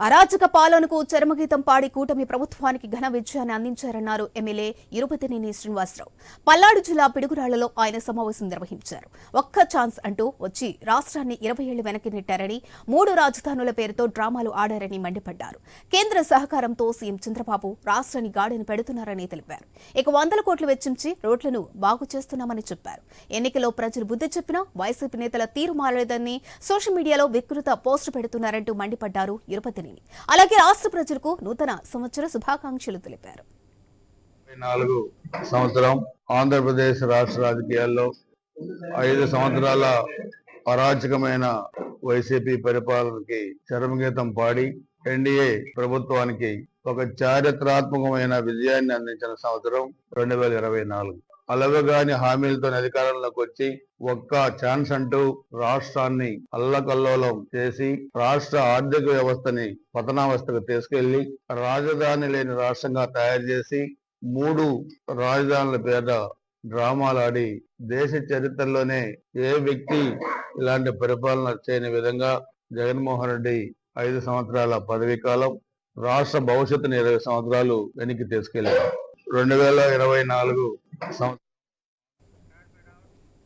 అరాచక పాలనకు చరమగీతం పాడి కూటమి ప్రభుత్వానికి ఘన విజయాన్ని అందించారన్నారు ఎమ్మెల్యే ఇరుపతినేని శ్రీనివాసరావు. పల్నాడు జిల్లా పిడుగురాళ్ళలో ఆయన సమావేశం నిర్వహించారు. ఒక్క ఛాన్స్ అంటూ వచ్చి రాష్ట్రాన్ని ఇరవై ఏళ్ళు వెనక్కి నెట్టారని మూడు రాజధానుల పేరుతో డ్రామాలు ఆడారని మండిపడ్డారు. కేంద్ర సహకారంతో సీఎం చంద్రబాబు రాష్ట్రాన్ని గాడిని పెడుతున్నారని తెలిపారు. ఇక వందల కోట్లు వెచ్చించి రోడ్లను బాగు చేస్తున్నామని చెప్పారు. ఎన్నికలో ప్రజలు బుద్ధి చెప్పినా వైసీపీ నేతల తీరు మారలేదని సోషల్ మీడియాలో వికృత పోస్టు పెడుతున్నారంటూ మండిపడ్డారు ఇరుపతి ఇరుపతినేని అలాగే రాష్ట్ర ప్రజలకు నూతన సంవత్సర శుభాకాంక్షలు తెలిపారు. నాలుగు సంవత్సరం ఆంధ్రప్రదేశ్ రాష్ట్ర రాజకీయాల్లో ఐదు సంవత్సరాల అరాచకమైన వైసీపీ పరిపాలనకి చరమగీతం పాడి ఎన్డీఏ ప్రభుత్వానికి ఒక చారిత్రాత్మకమైన విజయాన్ని అందించిన సంవత్సరం రెండు వేల ఇరవై నాలుగు. అలవగాని హామీలతో అధికారంలోకి వచ్చి ఒక్క ఛాన్స్ అంటూ రాష్ట్రాన్ని అల్లకల్లోలం చేసి రాష్ట్ర ఆర్థిక వ్యవస్థని పతనావస్థకు తీసుకెళ్ళి రాజధాని లేని రాష్ట్రంగా తయారు చేసి మూడు రాజధానుల పేద డ్రామాలాడి దేశ చరిత్రలోనే ఏ వ్యక్తి ఇలాంటి పరిపాలన చేయని విధంగా జగన్మోహన్ రెడ్డి ఐదు సంవత్సరాల పదవీ కాలం రాష్ట్ర భవిష్యత్తుని ఇరవై సంవత్సరాలు వెనక్కి తీసుకెళ్ళారు రెండు వేల ఇరవై నాలుగు సంవత్సరం